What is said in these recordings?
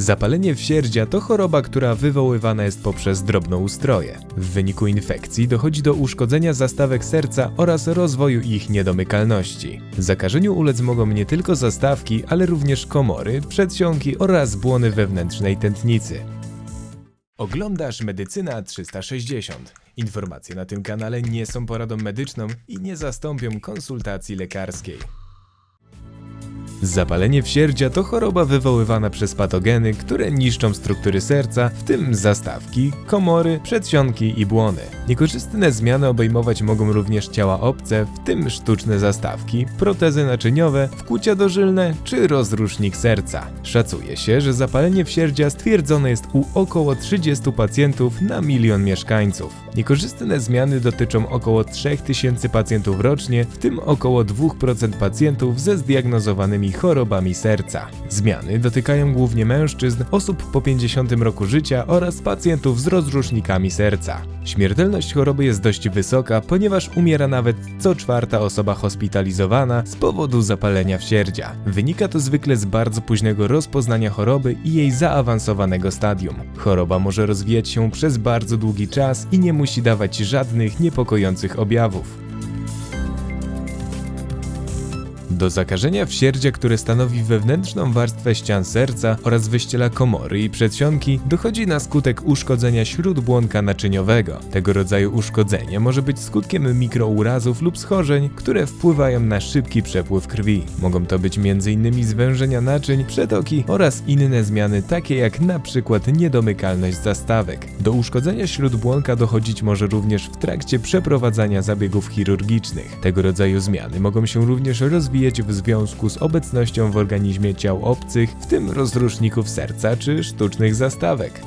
Zapalenie wsierdzia to choroba, która wywoływana jest poprzez drobnoustroje. W wyniku infekcji dochodzi do uszkodzenia zastawek serca oraz rozwoju ich niedomykalności. Zakażeniu ulec mogą nie tylko zastawki, ale również komory, przedsionki oraz błony wewnętrznej tętnicy. Oglądasz Medycyna 360. Informacje na tym kanale nie są poradą medyczną i nie zastąpią konsultacji lekarskiej. Zapalenie wsierdzia to choroba wywoływana przez patogeny, które niszczą struktury serca, w tym zastawki, komory, przedsionki i błony. Niekorzystne zmiany obejmować mogą również ciała obce, w tym sztuczne zastawki, protezy naczyniowe, wkłucia dożylne czy rozrusznik serca. Szacuje się, że zapalenie wsierdzia stwierdzone jest u około 30 pacjentów na milion mieszkańców. Niekorzystne zmiany dotyczą około 3000 pacjentów rocznie, w tym około 2% pacjentów ze zdiagnozowanymi chorobami serca. Zmiany dotykają głównie mężczyzn, osób po 50 roku życia oraz pacjentów z rozrusznikami serca. Śmiertelność choroby jest dość wysoka, ponieważ umiera nawet co czwarta osoba hospitalizowana z powodu zapalenia wsierdzia. Wynika to zwykle z bardzo późnego rozpoznania choroby i jej zaawansowanego stadium. Choroba może rozwijać się przez bardzo długi czas i nie musi dawać żadnych niepokojących objawów. Do zakażenia wsierdzia, które stanowi wewnętrzną warstwę ścian serca oraz wyściela komory i przedsionki, dochodzi na skutek uszkodzenia śródbłonka naczyniowego. Tego rodzaju uszkodzenie może być skutkiem mikrourazów lub schorzeń, które wpływają na szybki przepływ krwi. Mogą to być m.in. zwężenia naczyń, przetoki oraz inne zmiany takie jak przykład niedomykalność zastawek. Do uszkodzenia śródbłonka dochodzić może również w trakcie przeprowadzania zabiegów chirurgicznych. Tego rodzaju zmiany mogą się również rozwijać w związku z obecnością w organizmie ciał obcych, w tym rozruszników serca czy sztucznych zastawek.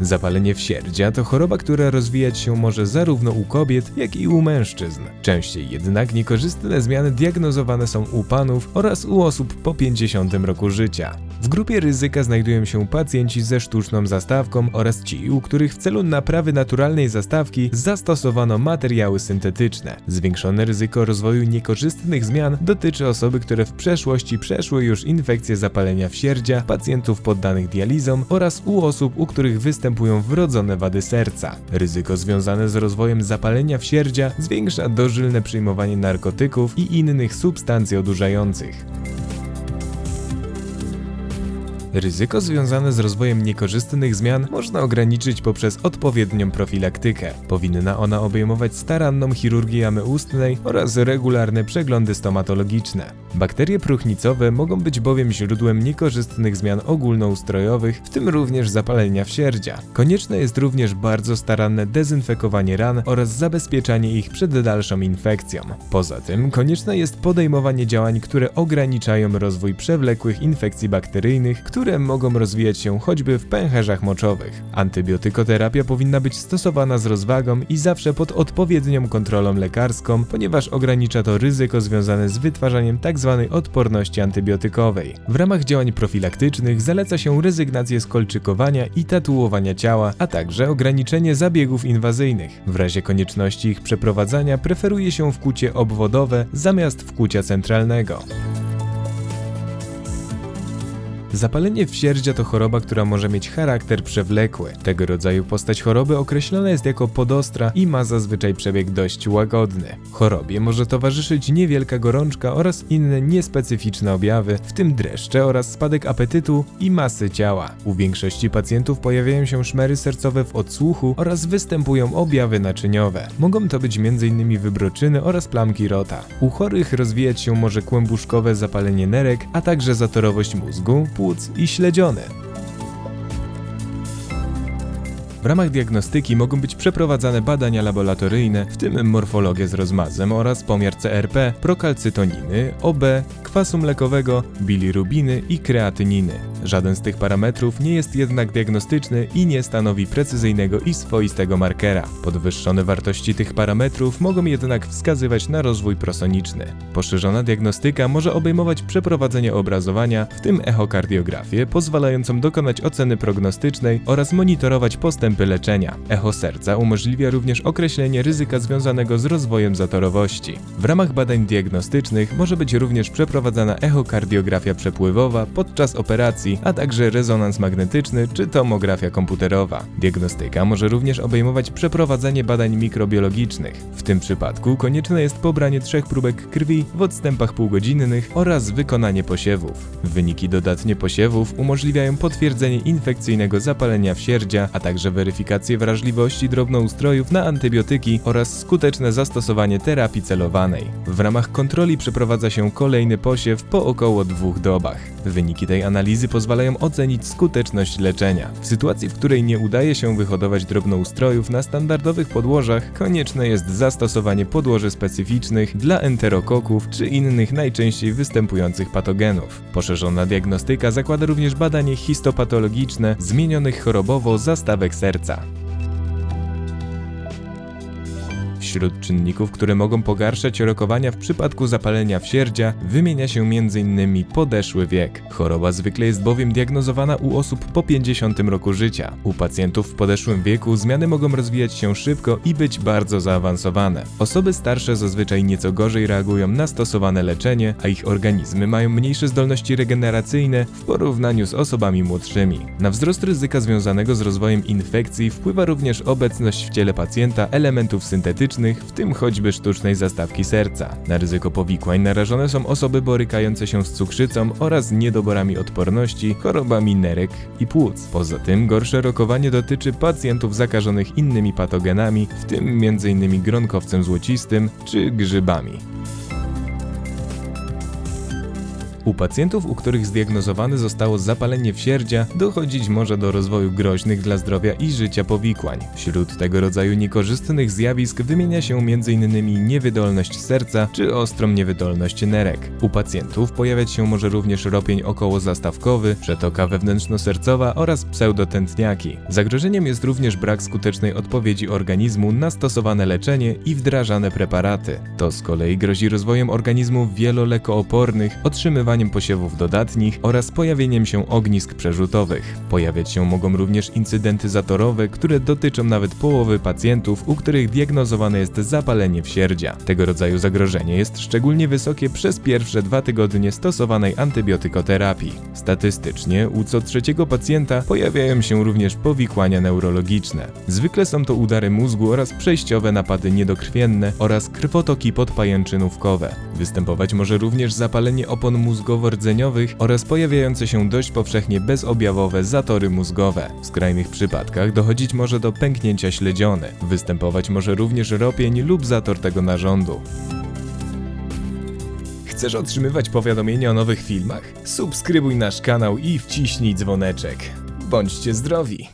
Zapalenie wsierdzia to choroba, która rozwijać się może zarówno u kobiet, jak i u mężczyzn. Częściej jednak niekorzystne zmiany diagnozowane są u panów oraz u osób po 50 roku życia. W grupie ryzyka znajdują się pacjenci ze sztuczną zastawką oraz ci, u których w celu naprawy naturalnej zastawki zastosowano materiały syntetyczne. Zwiększone ryzyko rozwoju niekorzystnych zmian dotyczy osoby, które w przeszłości przeszły już infekcję zapalenia wsierdzia, pacjentów poddanych dializom oraz u osób, u których występują wrodzone wady serca. Ryzyko związane z rozwojem zapalenia wsierdzia zwiększa dożylne przyjmowanie narkotyków i innych substancji odurzających. Ryzyko związane z rozwojem niekorzystnych zmian można ograniczyć poprzez odpowiednią profilaktykę. Powinna ona obejmować staranną chirurgię jamy ustnej oraz regularne przeglądy stomatologiczne. Bakterie próchnicowe mogą być bowiem źródłem niekorzystnych zmian ogólnoustrojowych, w tym również zapalenia wsierdzia. Konieczne jest również bardzo staranne dezynfekowanie ran oraz zabezpieczanie ich przed dalszą infekcją. Poza tym konieczne jest podejmowanie działań, które ograniczają rozwój przewlekłych infekcji bakteryjnych, które mogą rozwijać się choćby w pęcherzach moczowych. Antybiotykoterapia powinna być stosowana z rozwagą i zawsze pod odpowiednią kontrolą lekarską, ponieważ ogranicza to ryzyko związane z wytwarzaniem tzw. odporności antybiotykowej. W ramach działań profilaktycznych zaleca się rezygnację z kolczykowania i tatuowania ciała, a także ograniczenie zabiegów inwazyjnych. W razie konieczności ich przeprowadzania preferuje się wkłucie obwodowe zamiast wkłucia centralnego. Zapalenie wsierdzia to choroba, która może mieć charakter przewlekły. Tego rodzaju postać choroby określona jest jako podostra i ma zazwyczaj przebieg dość łagodny. Chorobie może towarzyszyć niewielka gorączka oraz inne niespecyficzne objawy, w tym dreszcze oraz spadek apetytu i masy ciała. U większości pacjentów pojawiają się szmery sercowe w odsłuchu oraz występują objawy naczyniowe. Mogą to być m.in. wybroczyny oraz plamki rota. U chorych rozwijać się może kłębuszkowe zapalenie nerek, a także zatorowość mózgu, płuc i śledziony. W ramach diagnostyki mogą być przeprowadzane badania laboratoryjne, w tym morfologię z rozmazem oraz pomiar CRP, prokalcytoniny, OB, kwasu mlekowego, bilirubiny i kreatyniny. Żaden z tych parametrów nie jest jednak diagnostyczny i nie stanowi precyzyjnego i swoistego markera. Podwyższone wartości tych parametrów mogą jednak wskazywać na rozwój prosoniczny. Poszerzona diagnostyka może obejmować przeprowadzenie obrazowania, w tym echokardiografię, pozwalającą dokonać oceny prognostycznej oraz monitorować postępy leczenia. Echo serca umożliwia również określenie ryzyka związanego z rozwojem zatorowości. W ramach badań diagnostycznych może być również przeprowadzana echokardiografia przepływowa podczas operacji, a także rezonans magnetyczny czy tomografia komputerowa. Diagnostyka może również obejmować przeprowadzanie badań mikrobiologicznych. W tym przypadku konieczne jest pobranie trzech próbek krwi w odstępach półgodzinnych oraz wykonanie posiewów. Wyniki dodatnie posiewów umożliwiają potwierdzenie infekcyjnego zapalenia wsierdzia, a także weryfikację wrażliwości drobnoustrojów na antybiotyki oraz skuteczne zastosowanie terapii celowanej. W ramach kontroli przeprowadza się kolejny posiew po około dwóch dobach. Wyniki tej analizy pozwalają ocenić skuteczność leczenia. W sytuacji, w której nie udaje się wyhodować drobnoustrojów na standardowych podłożach, konieczne jest zastosowanie podłoży specyficznych dla enterokoków czy innych najczęściej występujących patogenów. Poszerzona diagnostyka zakłada również badanie histopatologiczne zmienionych chorobowo zastawek serca. Wśród czynników, które mogą pogarszać rokowania w przypadku zapalenia wsierdzia, wymienia się m.in. podeszły wiek. Choroba zwykle jest bowiem diagnozowana u osób po 50 roku życia. U pacjentów w podeszłym wieku zmiany mogą rozwijać się szybko i być bardzo zaawansowane. Osoby starsze zazwyczaj nieco gorzej reagują na stosowane leczenie, a ich organizmy mają mniejsze zdolności regeneracyjne w porównaniu z osobami młodszymi. Na wzrost ryzyka związanego z rozwojem infekcji wpływa również obecność w ciele pacjenta elementów syntetycznych, w tym choćby sztucznej zastawki serca. Na ryzyko powikłań narażone są osoby borykające się z cukrzycą oraz niedoborami odporności, chorobami nerek i płuc. Poza tym gorsze rokowanie dotyczy pacjentów zakażonych innymi patogenami, w tym m.in. gronkowcem złocistym czy grzybami. U pacjentów, u których zdiagnozowane zostało zapalenie wsierdzia, dochodzić może do rozwoju groźnych dla zdrowia i życia powikłań. Wśród tego rodzaju niekorzystnych zjawisk wymienia się m.in. niewydolność serca czy ostrą niewydolność nerek. U pacjentów pojawiać się może również ropień okołozastawkowy, przetoka wewnętrznosercowa oraz pseudotętniaki. Zagrożeniem jest również brak skutecznej odpowiedzi organizmu na stosowane leczenie i wdrażane preparaty. To z kolei grozi rozwojem organizmów wielolekoopornych, otrzymywaniem posiewów dodatnich oraz pojawieniem się ognisk przerzutowych. Pojawiać się mogą również incydenty zatorowe, które dotyczą nawet połowy pacjentów, u których diagnozowane jest zapalenie wsierdzia. Tego rodzaju zagrożenie jest szczególnie wysokie przez pierwsze dwa tygodnie stosowanej antybiotykoterapii. Statystycznie u co trzeciego pacjenta pojawiają się również powikłania neurologiczne. Zwykle są to udary mózgu oraz przejściowe napady niedokrwienne oraz krwotoki podpajęczynówkowe. Występować może również zapalenie opon mózgowo-rdzeniowych oraz pojawiające się dość powszechnie bezobjawowe zatory mózgowe. W skrajnych przypadkach dochodzić może do pęknięcia śledziony. Występować może również ropień lub zator tego narządu. Chcesz otrzymywać powiadomienia o nowych filmach? Subskrybuj nasz kanał i wciśnij dzwoneczek. Bądźcie zdrowi!